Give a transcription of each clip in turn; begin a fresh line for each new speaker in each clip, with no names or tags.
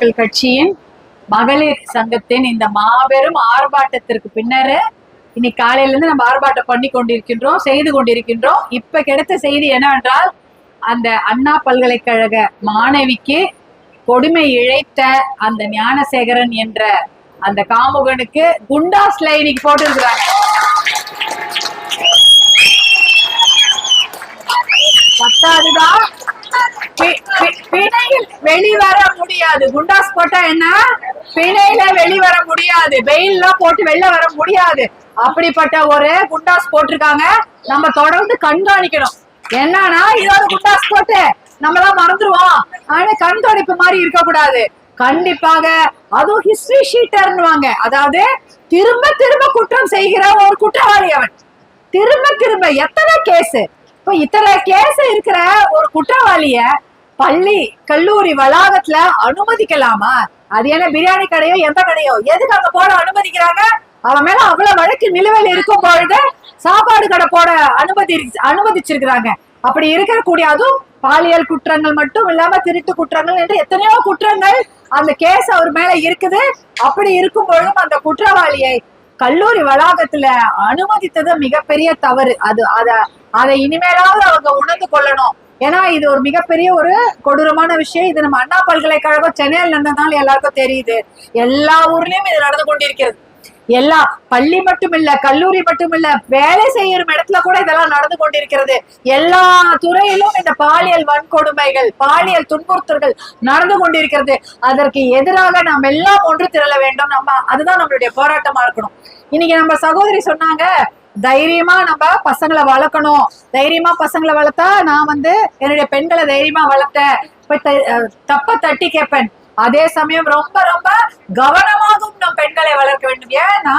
மக்கள் கட்சியின் மகளிர் சங்கத்தின் இந்த மாபெரும் ஆர்ப்பாட்டத்திற்கு பின்னரு இன்னைக்கு காலையில இருந்து நம்ம ஆர்ப்பாட்டம் பண்ணி கொண்டிருக்கின்றோம் செய்து கொண்டிருக்கின்றோம். இப்ப கிடைத்த செய்தி என்னவென்றால் அந்த அண்ணா பல்கலைக்கழக மாணவிக்கு கொடுமை இழைத்த அந்த ஞானசேகரன் என்ற அந்த காமுகனுக்கு குண்டா ஸ்லைனிங் போட்டிருக்கிறாங்க. பத்தாவதுதான் வெளிவர முடியாது. குண்டாஸ் போட்டா என்ன? பிணையில வெளிவர முடியாது. வெயில்லாம் போட்டு வெளில வர முடியாது. அப்படிப்பட்ட ஒரு குண்டாஸ் போட்டிருக்காங்க. நம்ம தொடர்ந்து கண்காணிக்கணும். என்னன்னா இதோட குண்டாஸ் போட்டு நம்ம மறந்துருவோம். ஆனா கண் துடைப்பு மாதிரி இருக்கக்கூடாது. கண்டிப்பாக அதுவும் ஹிஸ்டரி ஷீட்டர்னுவாங்க அதாவது திரும்ப திரும்ப குற்றம் செய்கிற ஒரு குற்றவாளி அவன். திரும்ப திரும்ப எத்தனை கேஸ் இப்ப இத்தனை கேஸ் இருக்கிற ஒரு குற்றவாளிய பள்ளி கல்லூரி வளாகத்துல அனுமதிக்கலாமா? அது என்ன பிரியாணி கடையோ எந்த கடையோ? எதுக்கு அங்க போட அனுமதிக்கிறாங்க? அவன் மேல அவ்வளவு வழக்கு நிலுவையில் இருக்கும் பொழுது சாப்பாடு கடை போட அனுமதி அனுமதிச்சிருக்கிறாங்க. அப்படி இருக்கக்கூடிய அதுவும் பாலியல் குற்றங்கள் மட்டும் இல்லாம திருட்டு குற்றங்கள் என்று எத்தனையோ குற்றங்கள் அந்த கேஸ் அவர் மேல இருக்குது. அப்படி இருக்கும் பொழுதும் அந்த குற்றவாளியை கல்லூரி வளாகத்துல அனுமதித்தது மிகப்பெரிய தவறு. அது அத அதை இனிமேலாவது அவங்க உணர்ந்து கொள்ளணும். ஏன்னா இது ஒரு மிகப்பெரிய ஒரு கொடூரமான விஷயம். இது நம்ம அண்ணா பல்கலைக்கழகம் சென்னையில் நடந்ததுனால எல்லாருக்கும் தெரியுது. எல்லா ஊர்லயும் இது நடந்து கொண்டிருக்கிறது. எல்லா பள்ளி மட்டும் இல்ல கல்லூரி மட்டும் இல்ல வேலை செய்யும் இடத்துல கூட இதெல்லாம் நடந்து கொண்டிருக்கிறது. எல்லா துறையிலும் இந்த பாலியல் வன்கொடுமைகள் பாலியல் துன்புறுத்தல்கள் நடந்து கொண்டிருக்கிறது. அதற்கு எதிராக நாம் எல்லாம் ஒன்று திரள வேண்டும். நம்ம அதுதான் நம்மளுடைய போராட்டமா இருக்கணும். இன்னைக்கு நம்ம சகோதரி சொன்னாங்க தைரியமா நம்ம பசங்களை வளர்க்கணும். தைரியமா பசங்களை வளர்த்தா நான் வந்து என்னுடைய பெண்களை தைரியமா வளர்த்தேன். இப்ப தப்ப தட்டி கேட்பேன். அதே சமயம் ரொம்ப ரொம்ப கவனமாகவும் நம் பெண்களை வளர்க்க வேண்டும். ஏன்னா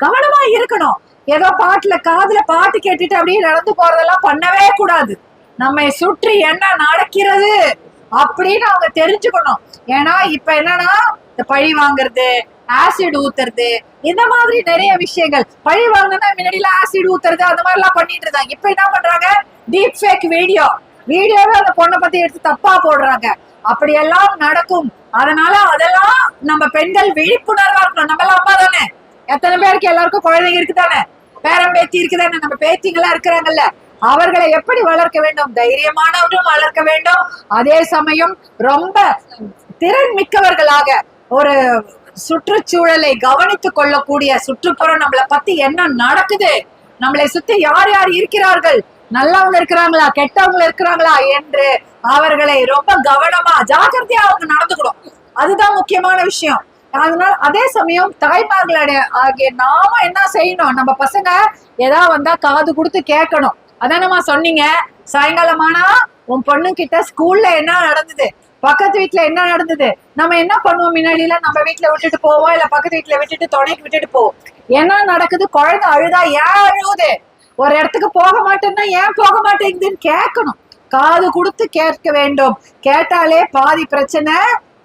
கவனமா இருக்கணும். ஏதோ பாட்டுல காதுல பாட்டு கேட்டுட்டு அப்படியே நடந்து போறதெல்லாம் பண்ணவே கூடாது. நம்மை சுற்றி என்ன நடக்கிறது அப்படின்னு அவங்க தெரிஞ்சுக்கணும். ஏன்னா இப்ப என்னன்னா இந்த பழி வாங்குறது ஆசிட் ஊத்துறது இந்த மாதிரி நிறைய விஷயங்கள். பழி வாங்கினா முன்னாடிலாம் ஆசிட் ஊத்துறது அந்த மாதிரி எல்லாம் பண்ணிட்டு இருந்தாங்க. இப்ப என்ன பண்றாங்க? டீப் ஃபேக் வீடியோ வீடியோவே அந்த பொண்ணை பத்தி எடுத்து தப்பா போடுறாங்க. அப்படியெல்லாம் நடக்கும். அதனால அதெல்லாம் நம்ம பெண்கள் விழிப்புணர்வா இருக்கணும். நம்ம எல்லாம் அம்மா தானே? எத்தனை பேருக்கு எல்லாருக்கும் குழந்தைங்க இருக்குதானே? பேரம் பேத்தி இருக்குதானே? நம்ம பேத்திங்களா இருக்கிறாங்கல்ல. அவர்களை எப்படி வளர்க்க வேண்டும்? தைரியமானவரும் வளர்க்க வேண்டும். அதே சமயம் ரொம்ப திறன் மிக்கவர்களாக ஒரு சுற்றுச்சூழலை கவனித்துக் கொள்ளக்கூடிய சுற்றுப்புறம் நம்மளை பத்தி என்ன நடக்குது? நம்மளை சுத்தி யார் யார் இருக்கிறார்கள்? நல்லவங்க இருக்கிறாங்களா? கெட்டவங்க இருக்கிறாங்களா? என்று அவர்களை ரொம்ப கவனமா ஜாக்கிரதையா அவங்க நடந்துக்கணும். அதுதான் முக்கியமான விஷயம். அதனால அதே சமயம் தாய்மார்களுடைய ஆகிய நாம என்ன செய்யணும்? நம்ம பசங்க ஏதா வந்தா காது கொடுத்து கேட்கணும். அதானம்மா சொன்னீங்க? சாயங்காலமானா உன் பொண்ணு கிட்ட ஸ்கூல்ல என்ன நடந்தது? பக்கத்து வீட்டுல என்ன நடந்தது? நம்ம என்ன பண்ணுவோம் முன்னாடி எல்லாம் நம்ம வீட்டுல விட்டுட்டு போவோம்? இல்ல பக்கத்து வீட்டுல விட்டுட்டு துணைக்கு விட்டுட்டு போவோம் என்ன நடக்குது? குழந்தை அழுதா ஏன் அழுகுது ஒரு இடத்துக்கு போக மாட்டேன்னா ஏன் போக மாட்டேங்குதுன்னு கேட்கணும். காது கொடுத்து கேட்க வேண்டும். கேட்டாலே பாதி பிரச்சனை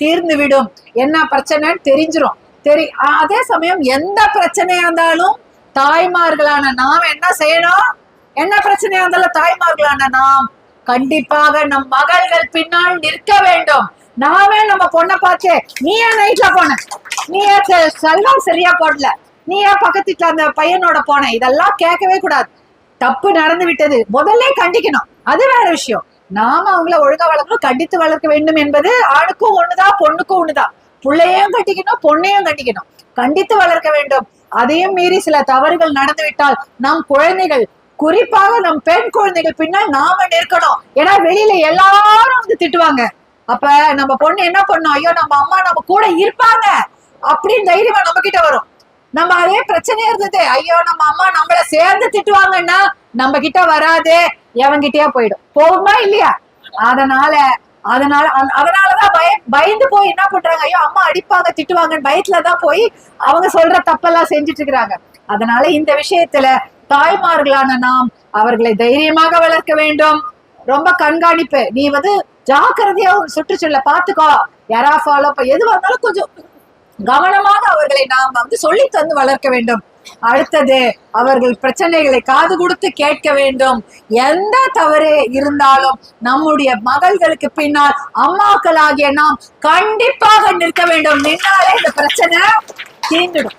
தீர்ந்து விடும். என்ன பிரச்சனைன்னு தெரிஞ்சிடும் தெரி அதே சமயம் எந்த பிரச்சனையா இருந்தாலும் தாய்மார்களான நாம் என்ன செய்யணும்? என்ன பிரச்சனையா இருந்தாலும் தாய்மார்களான நாம் கண்டிப்பாக நம் மகள்கள் பின்னால் நிற்க வேண்டும். நாமே நம்ம பொண்ணை பார்த்து நீ ஏன் நைட்ல போன? நீ ஏன் செல்வம் சரியா போடல? நீ ஏன் பக்கத்து அந்த பையனோட போன? இதெல்லாம் கேட்கவே கூடாது. தப்பு நடந்து விட்டது. முதல்ல கண்டிக்கணும். அது வேற விஷயம். நாம அவங்கள ஒழுங்கா வளர்க்கணும் கண்டித்து வளர்க்க வேண்டும் என்பது ஆணுக்கும் ஒண்ணுதான் பொண்ணுக்கும் ஒண்ணுதான். பிள்ளையும் கண்டிக்கணும் பொண்ணையும் கண்டிக்கணும். கண்டித்து வளர்க்க வேண்டும். அதையும் மீறி சில தவறுகள் நடந்து விட்டால் நம் குழந்தைகள் குறிப்பாக நம் பெண் குழந்தைகள் பின்னால் நாம நிற்கணும். ஏன்னா வெளியில எல்லாரும் வந்து திட்டுவாங்க. அப்ப நம்ம பொண்ணு என்ன பண்ணும்? ஐயோ நம்ம அம்மா நம்ம கூட இருப்பாங்க. அப்படின்னு தைரியமா நம்ம கிட்ட வரும். நம்ம அதே பிரச்சனையா இருந்தது. ஐயோ நம்ம அம்மா நம்மள சேர்ந்து திட்டுவாங்கன்னா நம்ம கிட்ட வராது. எவன்கிட்டயே போயிடும். போகுமா இல்லையா? அதனால அதனால அதனாலதான் பய பயந்து போய் என்ன பண்றாங்க? ஐயோ அம்மா அடிப்பாங்க திட்டுவாங்கன்னு பயத்துலதான் போய் அவங்க சொல்ற தப்பெல்லாம் செஞ்சுட்டு இருக்கிறாங்க. அதனால இந்த விஷயத்துல தாய்மார்களான நாம் அவர்களை தைரியமாக வளர்க்க வேண்டும். ரொம்ப கண்காணிப்பு. நீ வந்து ஜாக்கிரதையா ஒரு சுற்றுச்சூழலை பாத்துக்கோ யாரா ஃபாலோ எதுவா இருந்தாலும் கொஞ்சம் கவனமாக அவர்களை நாம் வந்து சொல்லி தந்து வளர்க்க வேண்டும். அடுத்தது அவர்கள் பிரச்சனைகளை காது கொடுத்து கேட்க வேண்டும். எந்த தவறு இருந்தாலும் நம்முடைய மகள்களுக்கு பின்னால் அம்மாக்கள் ஆகிய நாம் கண்டிப்பாக நிற்க வேண்டும். நின்னாலே இந்த பிரச்சனை தீர்ந்துடும்.